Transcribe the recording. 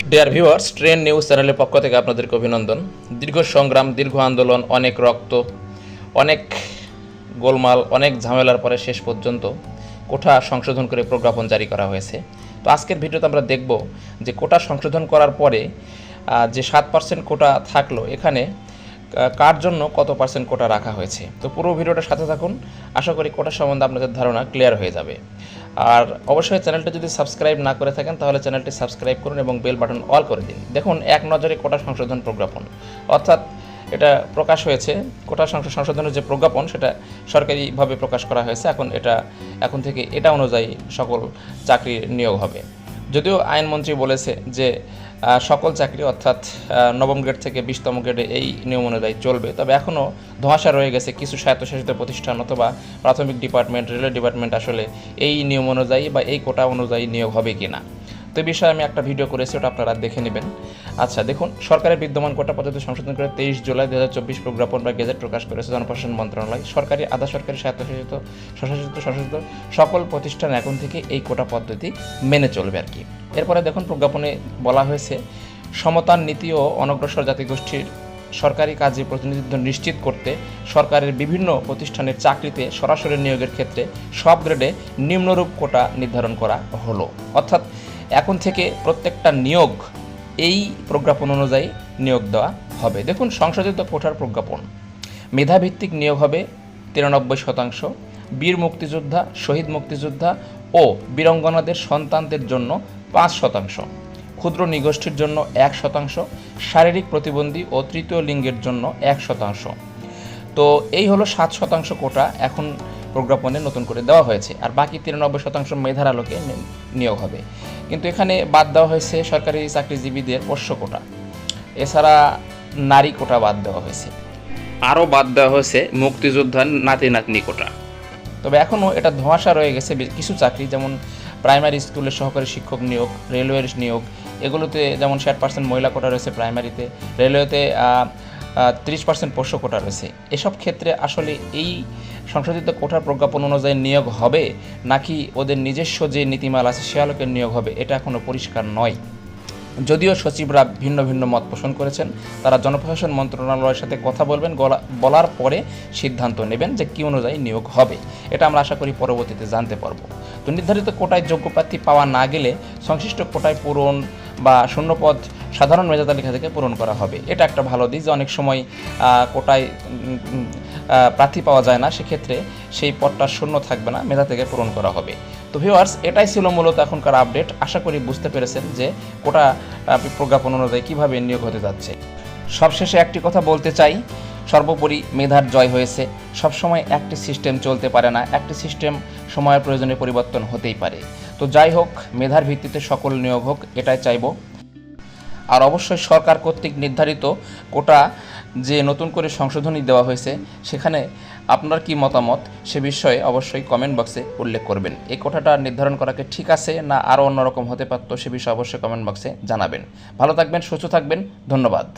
Dear viewers train news চ্যানেলের পক্ষ থেকে আপনাদেরকে অভিনন্দন। দীর্ঘ সংগ্রাম, দীর্ঘ আন্দোলন, অনেক রক্ত, অনেক গোলমাল, অনেক ঝামেলার পরে শেষ পর্যন্ত কোঠা সংশোধন করে প্রজ্ঞাপন জারি করা হয়েছে। তো আজকের ভিডিওতে আমরা দেখব যে কোটা সংশোধন করার পরে যে সাত পার্সেন্ট কোটা থাকল, এখানে কার জন্য কত পার্সেন্ট কোটা রাখা হয়েছে? তো পুরো ভিডিওটার সাথে থাকুন। আশা করি কোটা সম্বন্ধে আপনাদের ধারণা ক্লিয়ার হয়ে যাবে। আর অবশ্যই চ্যানেলটা যদি সাবস্ক্রাইব না করে থাকেন, তাহলে চ্যানেলটি সাবস্ক্রাইব করুন এবং বেল বাটন অল করে দিন। দেখুন, এক নজরে কোটা সংশোধন প্রজ্ঞাপন। অর্থাৎ এটা প্রকাশ হয়েছে, কোটা সংশোধনের যে প্রজ্ঞাপন, সেটা সরকারিভাবে প্রকাশ করা হয়েছে। এখন এটা, এখন থেকে এটা অনুযায়ী সকল চাকরির নিয়োগ হবে। যদিও আইনমন্ত্রী বলেছে যে সকল চাকরি অর্থাৎ নবম গ্রেড থেকে বিশতম গ্রেডে এই নিয়ম অনুযায়ী চলবে। তবে এখনও ধোঁয়াশা রয়ে গেছে কিছু স্বায়ত্তশাসিত প্রতিষ্ঠান অথবা প্রাথমিক ডিপার্টমেন্ট, রেলওয়ে ডিপার্টমেন্ট আসলে এই নিয়ম অনুযায়ী বা এই কোটা অনুযায়ী নিয়োগ হবে কি না তো এই বিষয়ে আমি একটা ভিডিও করেছি, ওটা আপনারা দেখে নেবেন। আচ্ছা দেখুন, সরকারের বিদ্যমান কোটা পদ্ধতি সংশোধন করে তেইশ জুলাই দু হাজার চব্বিশ প্রজ্ঞাপন বা গেজেট প্রকাশ করেছে জনপ্রশাসন মন্ত্রণালয়। সরকারি, আধা সরকারি, স্বায়ত্তশাসিত, স্বশাসিত স্বশাসিত সকল প্রতিষ্ঠান এখন থেকে এই কোটা পদ্ধতি মেনে চলবে আর কি। এরপরে দেখুন, প্রজ্ঞাপনে বলা হয়েছে, সমতার নীতি ও অনগ্রসর জাতিগোষ্ঠীর সরকারি কাজে প্রতিনিধিত্ব নিশ্চিত করতে সরকারের বিভিন্ন প্রতিষ্ঠানের চাকরিতে সরাসরি নিয়োগের ক্ষেত্রে সব গ্রেডে নিম্নরূপ কোটা নির্ধারণ করা হলো। অর্থাৎ এখন থেকে প্রত্যেকটা নিয়োগ এই প্রজ্ঞাপন অনুযায়ী নিয়োগ দেওয়া হবে। দেখুন, সংশোধিত কোঠার প্রজ্ঞাপন। মেধাভিত্তিক নিয়োগ হবে তিরানব্বই শতাংশ। বীর মুক্তিযোদ্ধা, শহীদ মুক্তিযোদ্ধা ও বীরঙ্গনাদের সন্তানদের জন্য পাঁচ শতাংশ। ক্ষুদ্র নিগোষ্ঠীর জন্য এক শতাংশ। শারীরিক প্রতিবন্ধী ও তৃতীয় লিঙ্গের জন্য এক শতাংশ। তো এই হলো সাত শতাংশ কোটা এখন প্রজ্ঞাপনে নতুন করে দেওয়া হয়েছে। আর বাকি তিরানব্বই শতাংশ মেধার আলোকে নিয়োগ হবে। কিন্তু এখানে বাদ দেওয়া হয়েছে সরকারি চাকরিজীবীদের পোষ্য কোটা। এছাড়া নারী কোটা বাদ দেওয়া হয়েছে। আরও বাদ দেওয়া হয়েছে মুক্তিযোদ্ধার নাতি নাতনি কোটা। তবে এখনও এটা ধোঁয়াশা রয়ে গেছে কিছু চাকরি যেমন প্রাইমারি স্কুলের সহকারী শিক্ষক নিয়োগ রেলওয়ের নিয়োগ এগুলোতে যেমন ষাট পার্সেন্ট মহিলা কোটা রয়েছে প্রাইমারিতে রেলওয়েতে তিরিশ পার্সেন্ট পোষ্য কোটা রয়েছে। এসব ক্ষেত্রে আসলে এই সংশোধিত কোঠার প্রজ্ঞাপন অনুযায়ী নিয়োগ হবে, নাকি ওদের নিজস্ব যে নীতিমালা আছে সে আলোকে নিয়োগ হবে, এটা এখনও পরিষ্কার নয়। যদিও সচিবরা ভিন্ন ভিন্ন মত পোষণ করেছেন, তারা জনপ্রশাসন মন্ত্রণালয়ের সাথে কথা বলবেন বলার পরে সিদ্ধান্ত নেবেন যে কী অনুযায়ী নিয়োগ হবে। এটা আমরা আশা করি পরবর্তীতে জানতে পারব। তো নির্ধারিত কোটায় যোগ্য প্রার্থী পাওয়া না গেলে সংশ্লিষ্ট কোটায় পূরণ বা শূন্যপদ সাধারণ মেধা তালিকা থেকে পূরণ করা হবে। এটা একটা ভালো দিক যে অনেক সময় কোটায় প্রার্থী পাওয়া যায় না, সেক্ষেত্রে সেই পদটা শূন্য থাকবে না, মেধা থেকে পূরণ করা হবে। তো ভিউয়ার্স এটাই ছিল মূলত এখনকার আপডেট। আশা করি বুঝতে পেরেছেন যে কোটা প্রজ্ঞাপন অনুযায়ী কীভাবে নিয়োগ হতে যাচ্ছে। সবশেষে একটি কথা বলতে চাই, সর্বোপরি মেধার জয় হয়েছে। সবসময় একটি সিস্টেম চলতে পারে না, একটি সিস্টেম সময়ের প্রয়োজনে পরিবর্তন হতেই পারে। তো যাই হোক, মেধার ভিত্তিতে সকল নিয়োগ হোক, এটাই চাইব। আর অবশ্যই সরকার কর্তৃক নির্ধারিত কোটা যে নতুন করে সংশোধনী দেওয়া হয়েছে, সেখানে আপনার কি মতামত সে বিষয়ে অবশ্যই কমেন্ট বক্সে উল্লেখ করবেন। এই কোটাটা নির্ধারণ করাকে ঠিক আছে না আরও অন্যরকম হতে পারত সে বিষয়ে অবশ্যই কমেন্ট বক্সে জানাবেন। ভালো থাকবেন, সুস্থ থাকবেন, ধন্যবাদ।